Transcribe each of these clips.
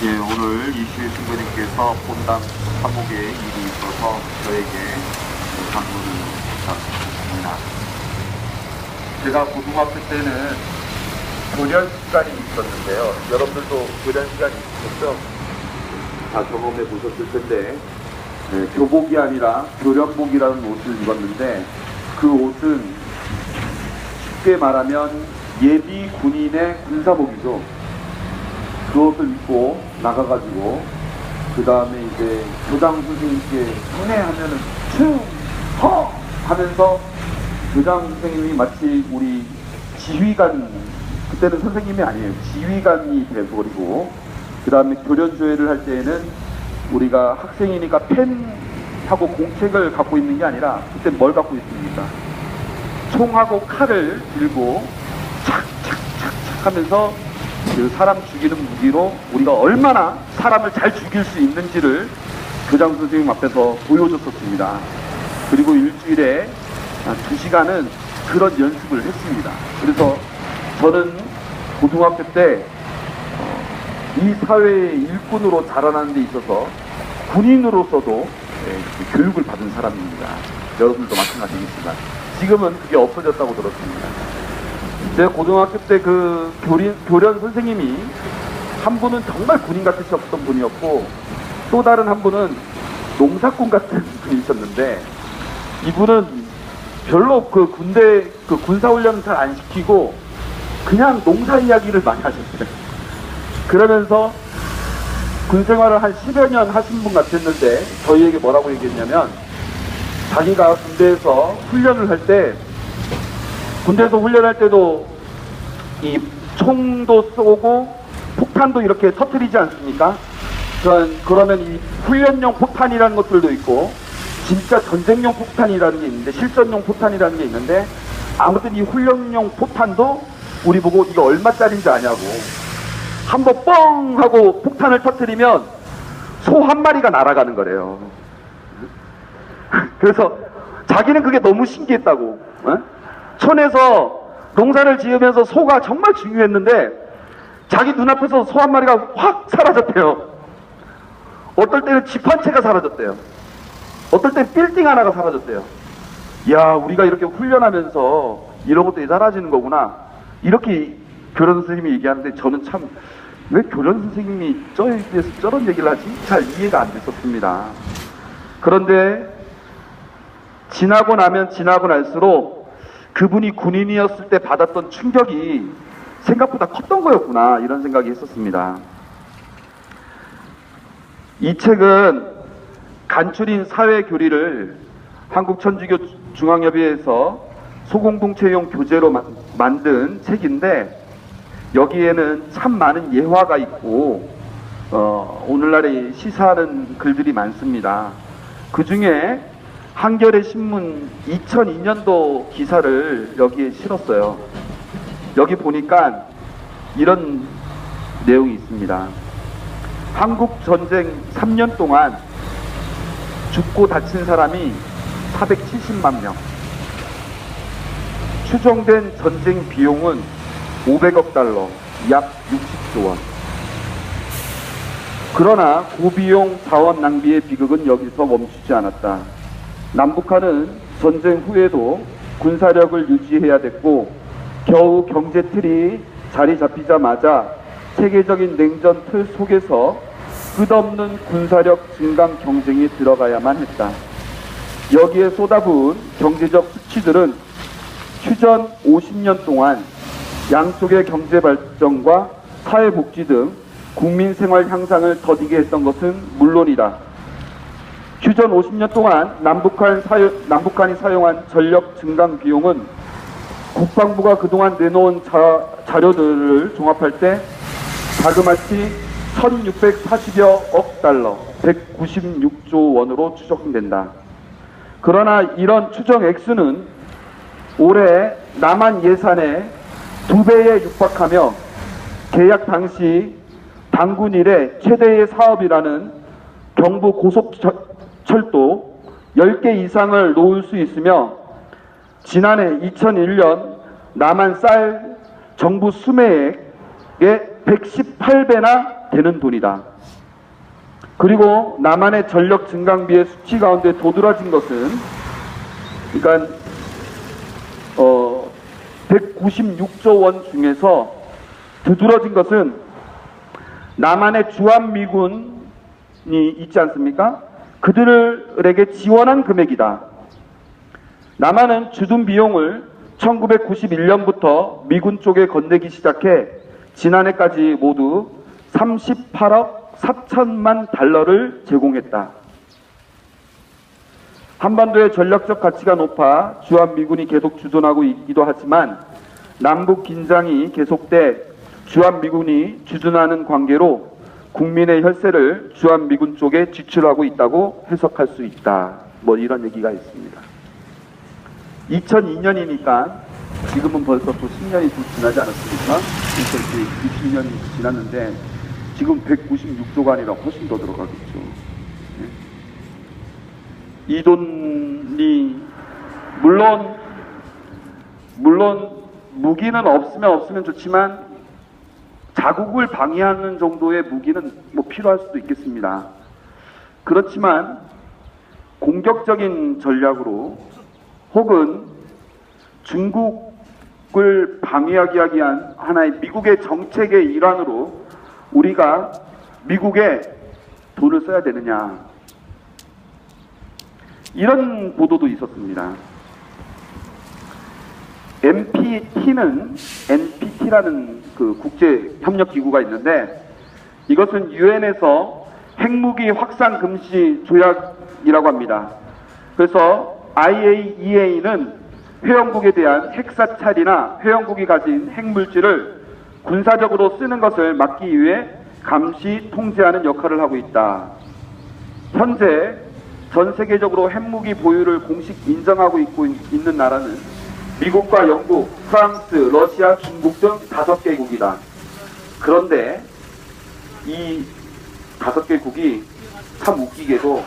예, 오늘 이슈의 신부님께서 본당 사목에 일이 있어서 저에게 방문을 부탁드립니다. 제가 고등학교 때는 교련 시간이 있었는데요. 여러분들도 교련 시간이 있으셨죠? 다 경험해 보셨을 텐데 네, 교복이 아니라 교련복이라는 옷을 입었는데 그 옷은 쉽게 말하면 예비 군인의 군사복이죠. 그 옷을 입고 나가가지고 그 다음에 이제 교장 선생님께 성례하면은 충허! 하면서 교장 선생님이 마치 우리 지휘관 그때는 선생님이 아니에요. 지휘관이 돼버리고 그 다음에 교련 조회를 할 때에는 우리가 학생이니까 펜하고 공책을 갖고 있는 게 아니라 그때 뭘 갖고 있습니까? 총하고 칼을 들고 착착착착 하면서 그 사람 죽이는 무기로 우리가 얼마나 사람을 잘 죽일 수 있는지를 교장 선생님 앞에서 보여줬었습니다. 그리고 일주일에 아, 두 시간은 그런 연습을 했습니다. 그래서 저는 고등학교 때 어, 이 사회의 일꾼으로 자라나는 데 있어서 군인으로서도 예, 그 교육을 받은 사람입니다. 여러분도 마찬가지겠지만 지금은 그게 없어졌다고 들었습니다. 제가 고등학교 때그 교련, 선생님이 한 분은 정말 군인 같으셨던 분이었고 또 다른 한 분은 농사꾼 같은 분이셨는데 이분은 별로 그 군대 그 군사훈련을 잘안 시키고 그냥 농사 이야기를 많이 하셨어요. 그러면서 군 생활을 한 10여 년 하신 분 같았는데 저희에게 뭐라고 얘기했냐면 자기가 군대에서 훈련을 할때 군대에서 훈련할 때도 이 총도 쏘고 폭탄도 이렇게 터뜨리지 않습니까? 그런, 그러면 이 훈련용 폭탄이라는 것들도 있고 진짜 전쟁용 폭탄이라는 게 있는데 실전용 폭탄이라는 게 있는데 아무튼 이 훈련용 폭탄도 우리 보고 이거 얼마짜리인지 아냐고 한번 뻥 하고 폭탄을 터뜨리면 소 한 마리가 날아가는 거래요. 그래서 자기는 그게 너무 신기했다고. 어? 촌에서 농사를 지으면서 소가 정말 중요했는데 자기 눈앞에서 소 한 마리가 확 사라졌대요. 어떨 때는 집 한 채가 사라졌대요. 어떨 땐 빌딩 하나가 사라졌대요. 야, 우리가 이렇게 훈련하면서 이런 것들이 사라지는 거구나. 이렇게 교련 선생님이 얘기하는데 저는 참 왜 교련 선생님이 저에 대해서 저런 얘기를 하지? 잘 이해가 안 됐었습니다. 그런데 지나고 나면 지나고 날수록 그분이 군인이었을 때 받았던 충격이 생각보다 컸던 거였구나 이런 생각이 했었습니다. 이 책은 간추린 사회 교리를 한국 천주교 중앙협의회에서 소공동체용 교재로 마- 만든 책인데 여기에는 참 많은 예화가 있고 어, 오늘날에 시사하는 글들이 많습니다. 그 중에 한겨레 신문 2002년도 기사를 여기에 실었어요. 여기 보니까 이런 내용이 있습니다. 한국 전쟁 3년 동안 죽고 다친 사람이 470만 명. 추정된 전쟁 비용은 500억 달러, 약 60조 원. 그러나 고비용 자원 낭비의 비극은 여기서 멈추지 않았다. 남북한은 전쟁 후에도 군사력을 유지해야 됐고 겨우 경제 틀이 자리 잡히자마자 세계적인 냉전 틀 속에서 끝없는 군사력 증강 경쟁에 들어가야만 했다. 여기에 쏟아부은 경제적 수치들은 휴전 50년 동안 양쪽의 경제 발전과 사회 복지 등 국민 생활 향상을 더디게 했던 것은 물론이다. 휴전 50년 동안 남북한 사유, 남북한이 사용한 전력 증강 비용은 국방부가 그동안 내놓은 자, 자료들을 종합할 때 자그마치 1640여 억 달러, 196조 원으로 추정된다. 그러나 이런 추정 액수는 올해 남한 예산의 두 배에 육박하며 계약 당시 당군 일의 최대의 사업이라는 경부 고속 철도 10개 이상을 놓을 수 있으며 지난해 2001년 남한 쌀 정부 수매액의 118배나 되는 돈이다. 그리고 남한의 전력 증강비의 수치 가운데 도드라진 것은 그러니까 어 196조 원 중에서 두드러진 것은 남한의 주한미군이 있지 않습니까? 그들에게 지원한 금액이다. 남한은 주둔 비용을 1991년부터 미군 쪽에 건네기 시작해 지난해까지 모두 38억 4천만 달러를 제공했다. 한반도의 전략적 가치가 높아 주한미군이 계속 주둔하고 있기도 하지만 남북 긴장이 계속돼 주한미군이 주둔하는 관계로 국민의 혈세를 주한미군 쪽에 지출하고 있다고 해석할 수 있다. 뭐 이런 얘기가 있습니다. 2002년이니까 지금은 벌써 또 10년이 좀 지나지 않았습니까? 2020년이 지났는데 지금 196조가 아니라 훨씬 더 들어가겠죠. 예. 이 돈이 물론 물론 무기는 없으면 없으면 좋지만 자국을 방해하는 정도의 무기는 뭐 필요할 수도 있겠습니다. 그렇지만 공격적인 전략으로 혹은 중국을 방해하기 위한 하나의 미국의 정책의 일환으로 우리가 미국에 돈을 써야 되느냐 이런 보도도 있었습니다. NPT는 NPT라는 그 국제 협력 기구가 있는데 이것은 유엔에서 핵무기 확산 금지 조약이라고 합니다. 그래서 IAEA는 회원국에 대한 핵사찰이나 회원국이 가진 핵물질을 군사적으로 쓰는 것을 막기 위해 감시 통제하는 역할을 하고 있다. 현재 전 세계적으로 핵무기 보유를 공식 인정하고 있고 있는 나라는 미국과 영국, 프랑스, 러시아, 중국 등 다섯 개국이다. 그런데 이 다섯 개국이 참 웃기게도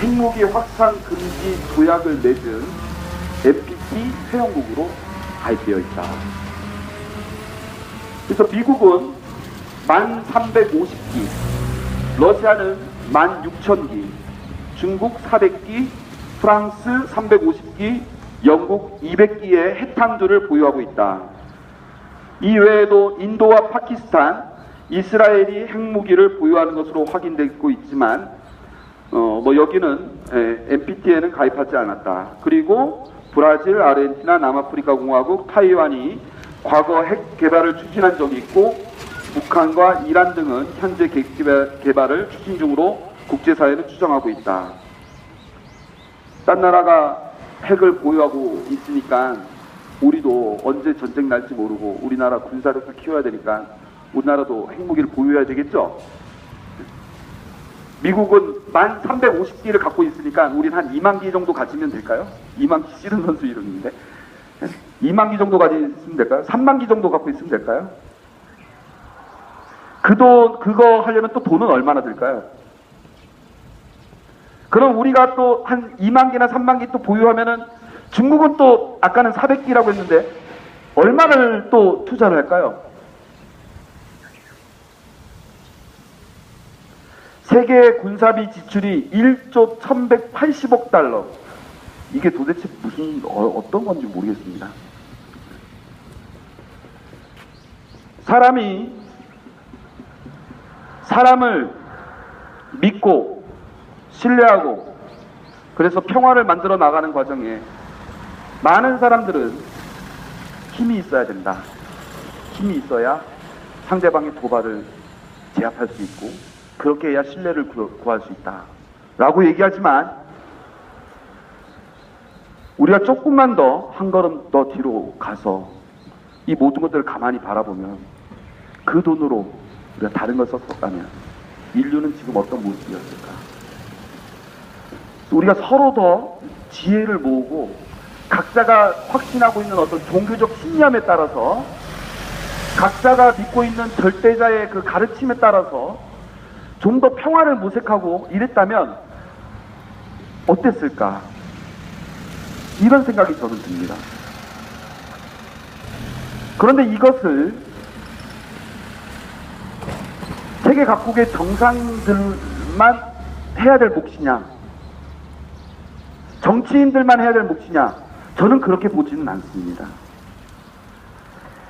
핵무기 확산 금지 조약을 맺은 NPT 회원국으로 가입되어 있다. 그래서 미국은 1,350기, 러시아는 16,000기, 중국 400기, 프랑스 350기, 영국 200기의 핵탄두를 보유하고 있다. 이 외에도 인도와 파키스탄, 이스라엘이 핵무기를 보유하는 것으로 확인되고 있지만 어, 뭐 여기는 에, NPT에는 가입하지 않았다. 그리고 브라질, 아르헨티나, 남아프리카 공화국, 타이완이 과거 핵 개발을 추진한 적이 있고 북한과 이란 등은 현재 핵 개발, 개발을 추진 중으로 국제사회는 추정하고 있다. 딴 나라가 핵을 보유하고 있으니까 우리도 언제 전쟁 날지 모르고 우리나라 군사력을 키워야 되니까 우리나라도 핵무기를 보유해야 되겠죠? 미국은 만 350기를 갖고 있으니까 우리는 한 2만 기 정도 가지면 될까요? 2만 기 씨름 선수 이름인데 2만 기 정도 가지면 될까요? 3만 기 정도 갖고 있으면 될까요? 그 돈, 그거 하려면 또 돈은 얼마나 들까요? 그럼 우리가 또 한 2만 개나 3만 개 또 보유하면은 중국은 또 아까는 400기라고 했는데 얼마를 또 투자를 할까요? 세계 군사비 지출이 1조 1180억 달러. 이게 도대체 무슨 어, 떤 건지 모르겠습니다. 사람이 사람을 믿고 신뢰하고 그래서 평화를 만들어 나가는 과정에 많은 사람들은 힘이 있어야 된다. 힘이 있어야 상대방의 도발을 제압할 수 있고 그렇게 해야 신뢰를 구- 구할 수 있다. 라고 얘기하지만 우리가 조금만 더 한 걸음 더 뒤로 가서 이 모든 것들을 가만히 바라보면 그 돈으로 우리가 다른 걸 썼었다면 인류는 지금 어떤 모습이었을까? 우리가 서로 더 지혜를 모으고 각자가 확신하고 있는 어떤 종교적 신념에 따라서 각자가 믿고 있는 절대자의 그 가르침에 따라서 좀 더 평화를 모색하고 이랬다면 어땠을까? 이런 생각이 저는 듭니다. 그런데 이것을 세계 각국의 정상들만 해야 될 몫이냐? 정치인들만 해야 될 몫이냐? 저는 그렇게 보지는 않습니다.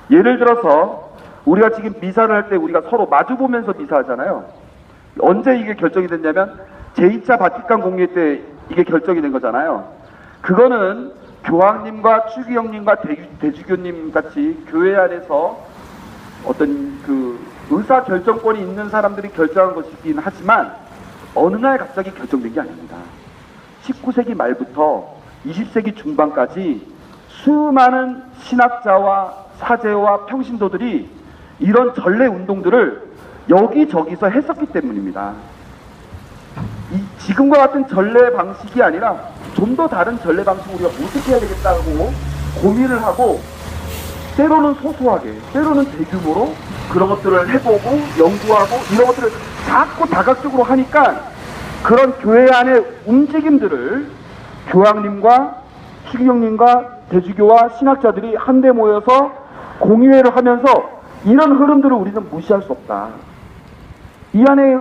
예를 들어서 우리가 지금 미사를 할 때 우리가 서로 마주 보면서 미사하잖아요. 언제 이게 결정이 됐냐면 제2차 바티칸 공회 때 이게 결정이 된 거잖아요. 그거는 교황님과 추기경님과 대, 대주교님 같이 교회 안에서 어떤 그 의사 결정권이 있는 사람들이 결정한 것이긴 하지만 어느 날 갑자기 결정된 게 아닙니다. 19세기 말부터 20세기 중반까지 수많은 신학자와 사제와 평신도들이 이런 전례 운동들을 여기저기서 했었기 때문입니다. 이 지금과 같은 전례 방식이 아니라 좀 더 다른 전례 방식을 우리가 어떻게 해야 되겠다고 고민을 하고 때로는 소소하게, 때로는 대규모로 그런 것들을 해보고 연구하고 이런 것들을 자꾸 다각적으로 하니까 그런 교회 안의 움직임들을 교황님과 추기경님과 대주교와 신학자들이 한데 모여서 공유회를 하면서 이런 흐름들을 우리는 무시할 수 없다. 이 안에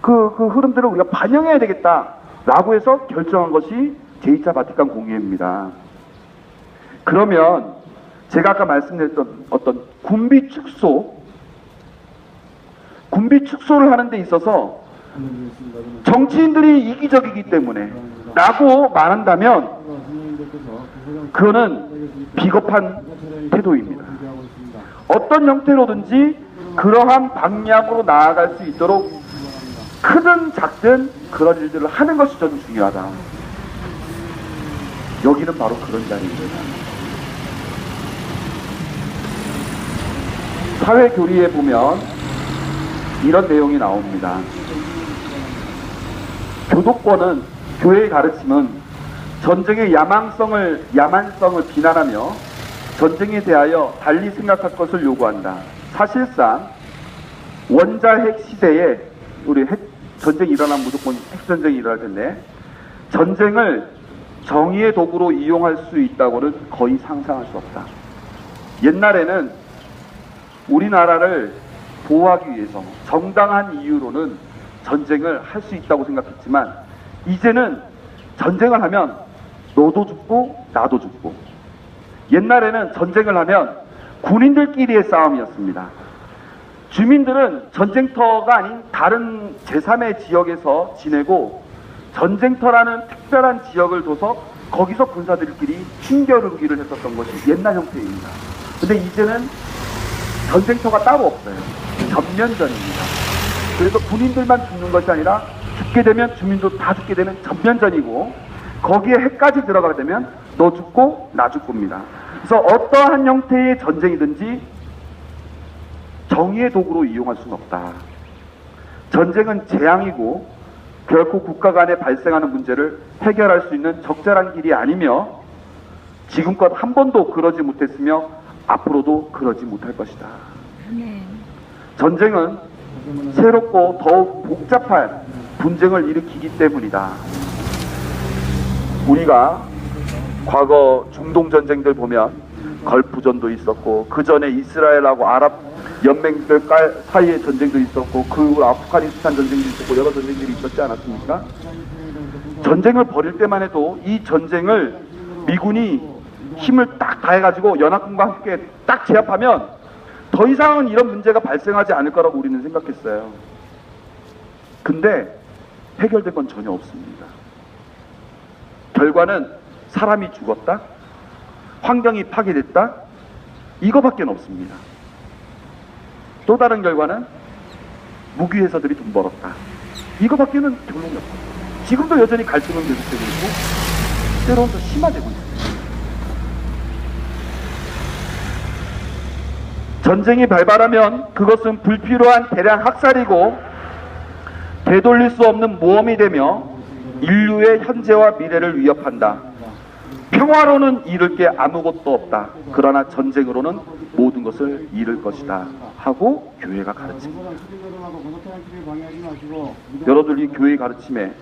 그, 그 흐름들을 우리가 반영해야 되겠다 라고 해서 결정한 것이 제2차 바티칸 공의회입니다. 그러면 제가 아까 말씀드렸던 어떤 군비 축소, 군비 축소를 하는 데 있어서 정치인들이 이기적이기 때문에 라고 말한다면 그거는 비겁한 태도입니다. 어떤 형태로든지 그러한 방향으로 나아갈 수 있도록 크든 작든 그런 일들을 하는 것이 저는 중요하다. 여기는 바로 그런 자리입니다. 사회 교리에 보면 이런 내용이 나옵니다. 교도권은 교회의 가르침은 전쟁의 야망성을 야만성을 비난하며 전쟁에 대하여 달리 생각할 것을 요구한다. 사실상 원자핵 시대에 우리 핵 전쟁이 일어나면 무조건 핵 전쟁이 일어날 텐데 전쟁을 정의의 도구로 이용할 수 있다고는 거의 상상할 수 없다. 옛날에는 우리나라를 보호하기 위해서 정당한 이유로는 전쟁을 할 수 있다고 생각했지만 이제는 전쟁을 하면 너도 죽고 나도 죽고 옛날에는 전쟁을 하면 군인들끼리의 싸움이었습니다. 주민들은 전쟁터가 아닌 다른 제3의 지역에서 지내고 전쟁터라는 특별한 지역을 둬서 거기서 군사들끼리 힘겨루기를 했었던 것이 옛날 형태입니다. 근데 이제는 전쟁터가 따로 없어요. 전면전입니다. 그래서 군인들만 죽는 것이 아니라 죽게 되면 주민도 다 죽게 되면 전면전이고 거기에 핵까지 들어가게 되면 너 죽고 나 죽고입니다. 그래서 어떠한 형태의 전쟁이든지 정의의 도구로 이용할 수는 없다. 전쟁은 재앙이고 결코 국가 간에 발생하는 문제를 해결할 수 있는 적절한 길이 아니며 지금껏 한 번도 그러지 못했으며 앞으로도 그러지 못할 것이다. 네. 전쟁은 새롭고 더욱 복잡한 분쟁을 일으키기 때문이다. 우리가 과거 중동 전쟁들 보면 걸프전도 있었고 그 전에 이스라엘하고 아랍 연맹들 깔- 사이의 전쟁도 있었고 그 후 아프가니스탄 전쟁도 있었고 여러 전쟁들이 있었지 않았습니까? 전쟁을 벌일 때만 해도 이 전쟁을 미군이 힘을 딱 다해가지고 연합군과 함께 딱 제압하면 더 이상은 이런 문제가 발생하지 않을 거라고 우리는 생각했어요. 근데 해결된 건 전혀 없습니다. 결과는 사람이 죽었다, 환경이 파괴됐다, 이거밖에 없습니다. 또 다른 결과는 무기 회사들이 돈 벌었다. 이거밖에는 결론이 없습니다. 지금도 여전히 갈등은 계속되고 있고 때로는 더 심화되고 있습니 전쟁이 발발하면 그것은 불필요한 대량 학살이고 되돌릴 수 없는 모험이 되며 인류의 현재와 미래를 위협한다. 평화로는 잃을 게 아무것도 없다. 그러나 전쟁으로는 모든 것을 잃을 것이다. 하고 교회가 가르칩니다. 여러분들 이 교회 가르침에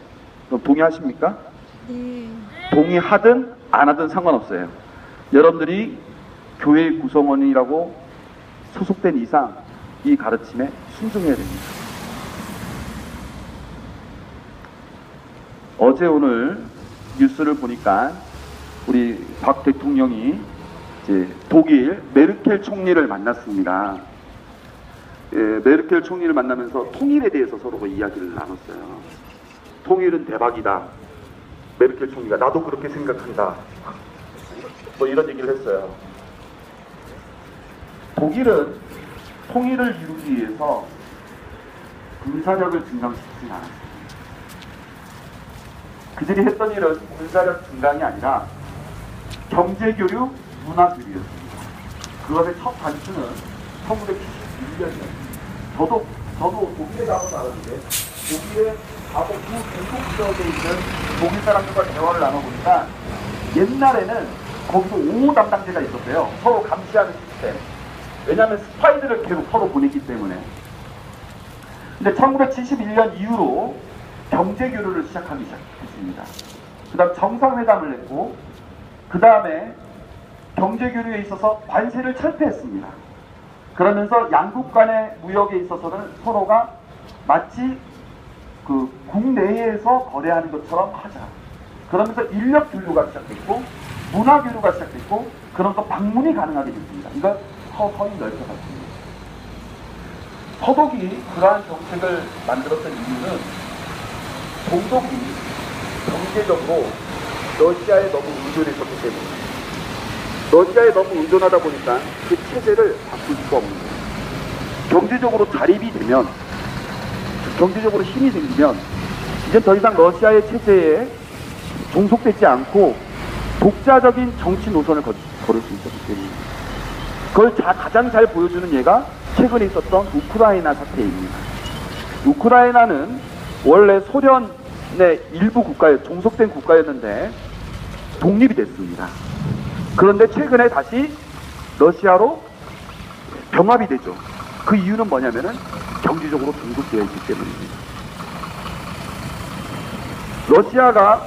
동의하십니까? 네. 동의하든 안 하든 상관없어요. 여러분들이 교회 구성원이라고 소속된 이상 이 가르침에 순종해야 됩니다. 어제 오늘 뉴스를 보니까 우리 박 대통령이 이제 독일 메르켈 총리를 만났습니다. 예, 메르켈 총리를 만나면서 통일에 대해서 서로 이야기를 나눴어요. 통일은 대박이다. 메르켈 총리가 나도 그렇게 생각한다. 뭐 이런 얘기를 했어요. 독일은 통일을 이루기 위해서 군사력을 증강시키진 않았습니다. 그들이 했던 일은 군사력 증강이 아니라 경제교류, 문화교류였습니다. 그것의 첫 단추는 1971년이었습니다. 저도, 저도 독일에 가서 알았는데, 독일의 과거 구 공동 지역에 있는 독일 사람들과 대화를 나눠보니까, 옛날에는 거기서 5호 담당제가 있었어요. 서로 감시하는 시스템. 왜냐하면 스파이들을 계속 서로 보냈기 때문에. 근데 1971년 이후로 경제 교류를 시작하기 시작했습니다. 그 다음 정상회담을 했고, 그 다음에 경제 교류에 있어서 관세를 철폐했습니다. 그러면서 양국 간의 무역에 있어서는 서로가 마치 그 국내에서 거래하는 것처럼 하자. 그러면서 인력 교류가 시작됐고, 문화 교류가 시작됐고, 그러면서 방문이 가능하게 됐습니다. 이걸 서서히 넓혀갔습니다. 서독이 그러한 정책을 만들었던 이유는 동독이 경제적으로 러시아에 너무 의존했었기 때문에 러시아에 너무 의존하다 보니까 그 체제를 바꿀 수가 없는 거예요. 경제적으로 자립이 되면 경제적으로 힘이 생기면 이제 더 이상 러시아의 체제에 종속되지 않고 독자적인 정치 노선을 걸, 걸을 수 있었기 때문에 그걸 자- 가장 잘 보여주는 예가 최근에 있었던 우크라이나 사태입니다. 우크라이나는 원래 소련의 일부 국가에 종속된 국가였는데 독립이 됐습니다. 그런데 최근에 다시 러시아로 병합이 되죠. 그 이유는 뭐냐면은 경제적으로 종속되어 있기 때문입니다. 러시아가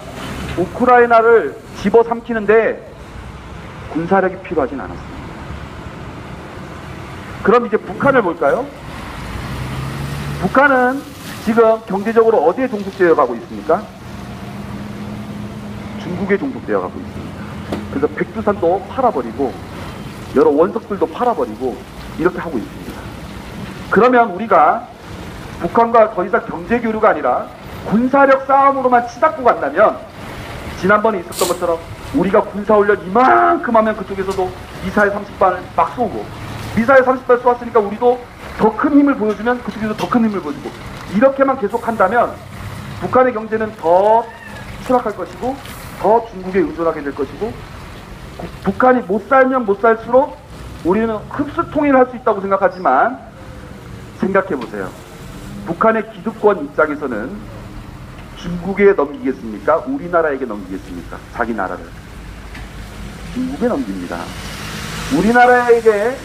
우크라이나를 집어삼키는데 군사력이 필요하진 않았습니다. 그럼 이제 북한을 볼까요? 북한은 지금 경제적으로 어디에 종속되어 가고 있습니까? 중국에 종속되어 가고 있습니다. 그래서 백두산도 팔아버리고 여러 원석들도 팔아버리고 이렇게 하고 있습니다. 그러면 우리가 북한과 더 이상 경제 교류가 아니라 군사력 싸움으로만 치닫고 간다면 지난번에 있었던 것처럼 우리가 군사훈련 이만큼 하면 그쪽에서도 미사일 30발을 막 쏘고 미사일 30발 쏘았으니까 우리도 더 큰 힘을 보여주면 그쪽에서 더 큰 힘을 보여주고 이렇게만 계속 한다면 북한의 경제는 더 추락할 것이고 더 중국에 의존하게 될 것이고 구- 북한이 못 살면 못 살수록 우리는 흡수 통일할 수 있다고 생각하지만 생각해 보세요. 북한의 기득권 입장에서는 중국에 넘기겠습니까? 우리나라에게 넘기겠습니까? 자기 나라를. 중국에 넘깁니다. 우리나라에게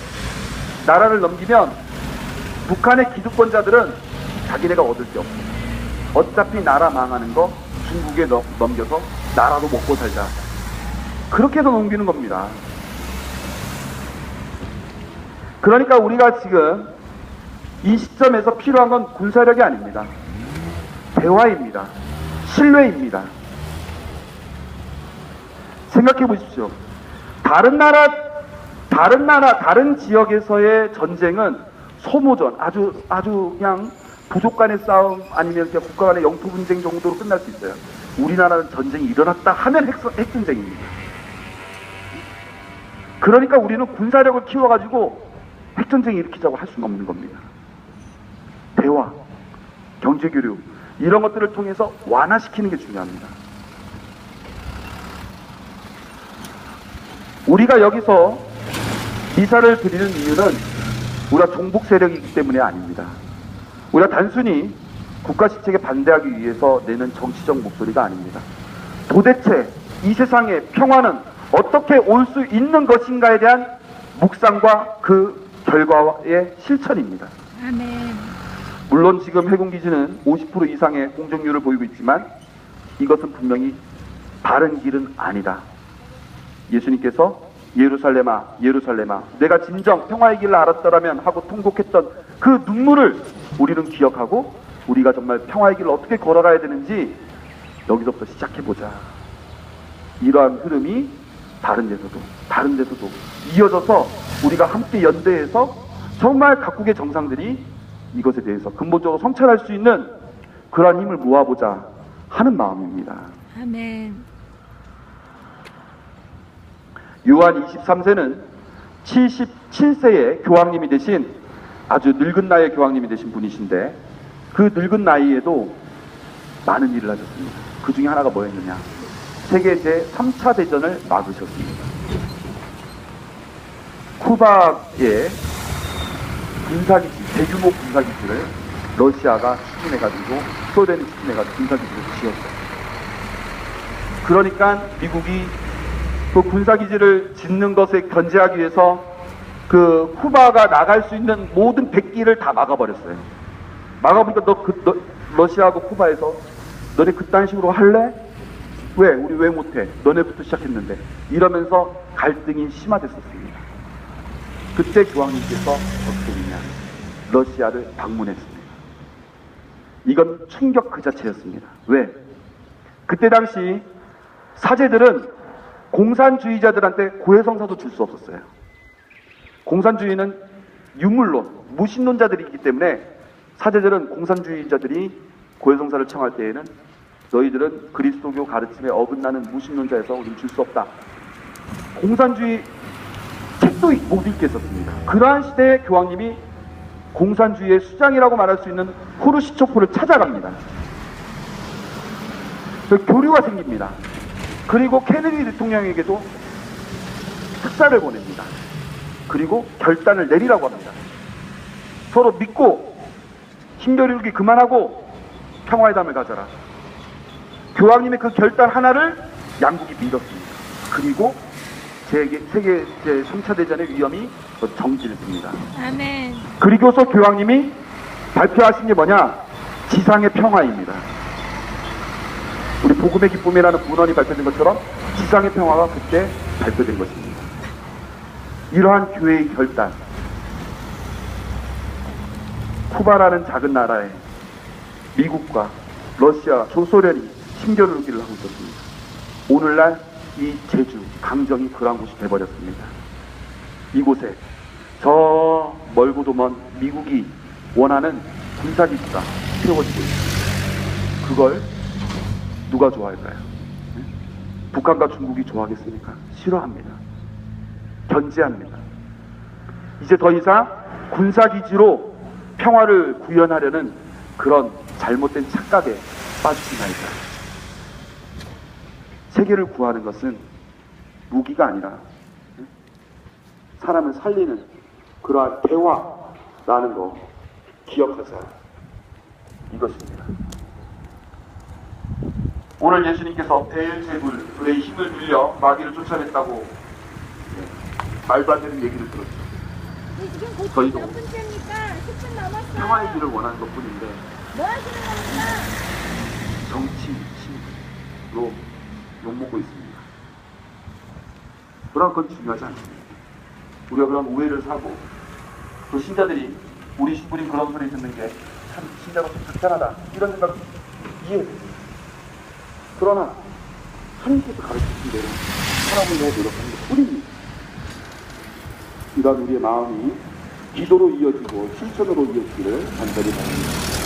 나라를 넘기면 북한의 기득권자들은 자기네가 얻을 게 없어요. 어차피 나라 망하는 거 중국에 넘, 넘겨서 나라도 먹고 살자. 그렇게 해서 넘기는 겁니다. 그러니까 우리가 지금 이 시점에서 필요한 건 군사력이 아닙니다. 대화입니다. 신뢰입니다. 생각해 보십시오. 다른 나라, 다른 나라, 다른 지역에서의 전쟁은 소모전, 아주, 아주 그냥 부족 간의 싸움 아니면 그냥 국가 간의 영토 분쟁 정도로 끝날 수 있어요. 우리나라는 전쟁이 일어났다 하면 핵, 핵전쟁입니다. 그러니까 우리는 군사력을 키워가지고 핵전쟁 일으키자고 할 수는 없는 겁니다. 대화, 경제교류, 이런 것들을 통해서 완화시키는 게 중요합니다. 우리가 여기서 미사를 드리는 이유는 우리가 종북 세력이기 때문에 아닙니다. 우리가 단순히 국가 시책에 반대하기 위해서 내는 정치적 목소리가 아닙니다. 도대체 이 세상의 평화는 어떻게 올 수 있는 것인가에 대한 묵상과 그 결과의 실천입니다. 아멘. 물론 지금 해군기지는 50% 이상의 공정률을 보이고 있지만 이것은 분명히 바른 길은 아니다. 예수님께서 예루살렘아, 예루살렘아, 내가 진정 평화의 길을 알았더라면 하고 통곡했던 그 눈물을 우리는 기억하고 우리가 정말 평화의 길을 어떻게 걸어가야 되는지 여기서부터 시작해보자. 이러한 흐름이 다른 데서도, 다른 데서도 이어져서 우리가 함께 연대해서 정말 각국의 정상들이 이것에 대해서 근본적으로 성찰할 수 있는 그러한 힘을 모아보자 하는 마음입니다. 아멘. 요한 23세는 77세의 교황님이 되신 아주 늙은 나이의 교황님이 되신 분이신데 그 늙은 나이에도 많은 일을 하셨습니다. 그 중에 하나가 뭐였느냐? 세계 제3차 대전을 막으셨습니다. 쿠바의 군사기지, 대규모 군사기지를 러시아가 추진해가지고 소련이 추진해가지고 군사기지를 지었어요. 그러니까 미국이 그 군사기지를 짓는 것에 견제하기 위해서 그 쿠바가 나갈 수 있는 모든 백기를 다 막아버렸어요. 막아보니까 너, 그, 너 러시아하고 쿠바에서 너네 그딴 식으로 할래? 왜? 우리 왜 못해? 너네부터 시작했는데. 이러면서 갈등이 심화됐었습니다. 그때 교황님께서 어떻게 했냐? 러시아를 방문했습니다. 이건 충격 그 자체였습니다. 왜? 그때 당시 사제들은 공산주의자들한테 고해성사도 줄 수 없었어요. 공산주의는 유물론, 무신론자들이기 때문에 사제들은 공산주의자들이 고해성사를 청할 때에는 너희들은 그리스도교 가르침에 어긋나는 무신론자에서 우리는 줄 수 없다. 공산주의 책도 못 읽겠었습니다. 그러한 시대에 교황님이 공산주의의 수장이라고 말할 수 있는 후르시초프를 찾아갑니다. 그 교류가 생깁니다. 그리고 케네디 대통령에게도 특사를 보냅니다. 그리고 결단을 내리라고 합니다. 서로 믿고 힘겨루기 그만하고 평화회담을 가져라. 교황님의 그 결단 하나를 양국이 믿었습니다. 그리고 세계, 세계 제3차 대전의 위험이 정지를 듭니다. 아멘. 그리고서 교황님이 발표하신 게 뭐냐? 지상의 평화입니다. 복음의 기쁨이라는 문헌이 발표된 것처럼 지상의 평화가 그때 발표된 것입니다. 이러한 교회의 결단. 쿠바라는 작은 나라에 미국과 러시아, 조소련이 힘겨루기를 하고 있었습니다. 오늘날 이 제주, 강정이 그러한 곳이 돼버렸습니다. 이곳에 저 멀고도 먼 미국이 원하는 군사기지가 세워지고 있습니다. 그걸 누가 좋아할까요? 네? 북한과 중국이 좋아하겠습니까? 싫어합니다. 견제합니다. 이제 더 이상 군사기지로 평화를 구현하려는 그런 잘못된 착각에 빠지지 말자. 세계를 구하는 것은 무기가 아니라 사람을 살리는 그러한 대화라는 거 기억하자. 이것입니다. 오늘 예수님께서 베엘제불 불의 힘을 빌려 마귀를 쫓아냈다고 예, 말도 안 되는 얘기를 들었죠. 곧 저희도 몇 분째입니까? 10분 남았어요. 평화의 길을 원하는 것 뿐인데 뭐 하시는 겁니까? 정치 힘으로 욕먹고 있습니다. 그런 건 중요하지 않습니다. 우리가 그런 오해를 사고 또 신자들이 우리 신부님 그런 소리 듣는 게 참 신자로서 불편하다 이런 생각 이해됩니다. 그러나 하나님께서 가르치신 대로 사람을 위해 노력하는 것 뿐입니다. 이런 우리의 마음이 기도로 이어지고 실천으로 이어지기를 간절히 바랍니다.